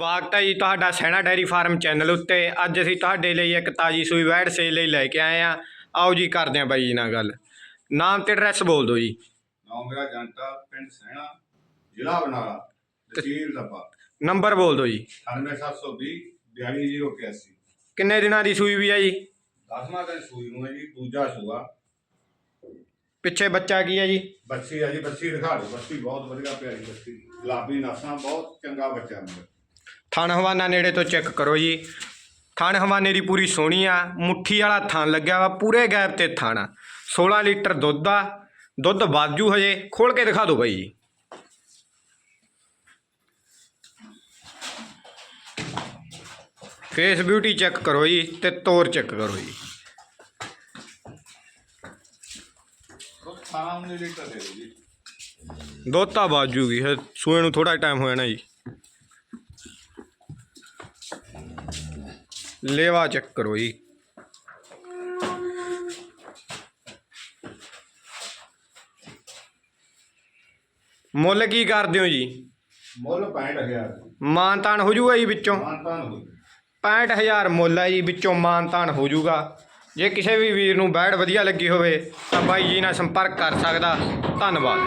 ਸਵਾਗਤ ਹੈ ਜੀ ਤੁਹਾਡਾ ਸੈਣਾ ਡੈਰੀ ਫਾਰਮ ਚੈਨਲ ਉੱਤੇ। ਅੱਜ ਅਸੀਂ ਤੁਹਾਡੇ ਲਈ ਇੱਕ ਤਾਜੀ ਸੂਈ ਵੈੜ ਸੇਲ ਲਈ ਲੈ ਕੇ ਆਏ ਆ ਆਓ ਜੀ ਕਰਦੇ ਆ ਬਾਈ ਜੀ ਨਾਲ ਗੱਲ। ਨਾਮ ਤੇ ਐਡਰੈਸ ਬੋਲ ਦਿਓ ਜੀ। ਨਾਮ ਮੇਰਾ ਜੰਟਾ ਪਿੰਡ ਸੈਣਾ ਜ਼ਿਲ੍ਹਾ ਬਨਾਲਾ ਤਹਿਸੀਲ ਲੱਭਾ ਨੰਬਰ ਬੋਲ ਦਿਓ ਜੀ। 98720 42081 ਕਿੰਨੇ ਦਿਨਾਂ ਦੀ ਸੂਈ ਵੀ ਹੈ ਜੀ? ਦਸਵਾਂ ਦਿਨ ਸੂਈ ਨੂੰ ਹੈ ਜੀ ਦੂਜਾ ਸੂਆ। ਪਿੱਛੇ ਬੱਚਾ ਕੀ ਹੈ ਜੀ? ਬੱਚੀ ਆ ਜੀ ਬੱਚੀ ਦਿਖਾ ਦਿਓ। ਬੱਚੀ ਬਹੁਤ ਵਧੀਆ ਪਿਆਰੀ ਬੱਚੀ। ਗੁਲਾਬੀ ਨਸਾਂ ਬਹੁਤ ਚੰਗਾ ਬੱਚਾ ਮੇਰਾ ਥਣ ਹਵਾਨਾ ਨੇੜੇ ਤੋਂ ਚੈੱਕ ਕਰੋ ਜੀ। ਥਣ ਹਵਾਨੇ ਦੀ ਪੂਰੀ ਸੋਹਣੀ ਆ ਮੁੱਠੀ ਵਾਲਾ ਥਣ ਲੱਗਿਆ ਵਾ ਪੂਰੇ ਗੈਪ ਤੇ ਥਣ ਆ। 16 ਲੀਟਰ ਦੁੱਧ ਆ ਦੁੱਧ ਬਾਜੂ ਹਜੇ ਖੋਲ ਕੇ ਦਿਖਾ ਦਿਓ ਬਾਈ ਜੀ। ਫੇਸ ਬਿਊਟੀ ਚੈੱਕ ਕਰੋ ਜੀ ਤੇ ਤੋਰ ਚੈੱਕ ਕਰੋ ਜੀ। ਉਹ 18 ਲੀਟਰ ਦੇ ਦਿਓ ਜੀ। ਦੁੱਧ ਤਾਂ ਬਾਜੂਗੀ ਹੈ ਸੂਏ ਨੂੰ ਥੋੜਾ ਟਾਈਮ ਹੋ ਜਾਣਾ ਜੀ। ਲੇਵਾ ਚੈੱਕ ਕਰੋ ਜੀ। ਮੁੱਲ ਕੀ ਕਰਦੇ ਹੋ ਜੀ? ਮੁੱਲ 65000 ਮਾਨਤਾਨ ਹੋ ਜੂਗਾ ਜੀ ਵਿੱਚੋਂ? ਮਾਨਤਾ ਨੂੰ 65000 ਮੁੱਲ ਹੈ ਜੀ ਵਿੱਚੋਂ ਮਾਨਤਾਨ ਹੋ ਜੂਗਾ। ਜੇ ਕਿਸੇ ਵੀ ਵੀਰ ਨੂੰ ਬੈੜ ਵਧੀਆ ਲੱਗੀ ਹੋਵੇ ਤਾਂ ਬਾਈ ਜੀ ਨਾਲ ਸੰਪਰਕ ਕਰ ਸਕਦਾ। ਧੰਨਵਾਦ।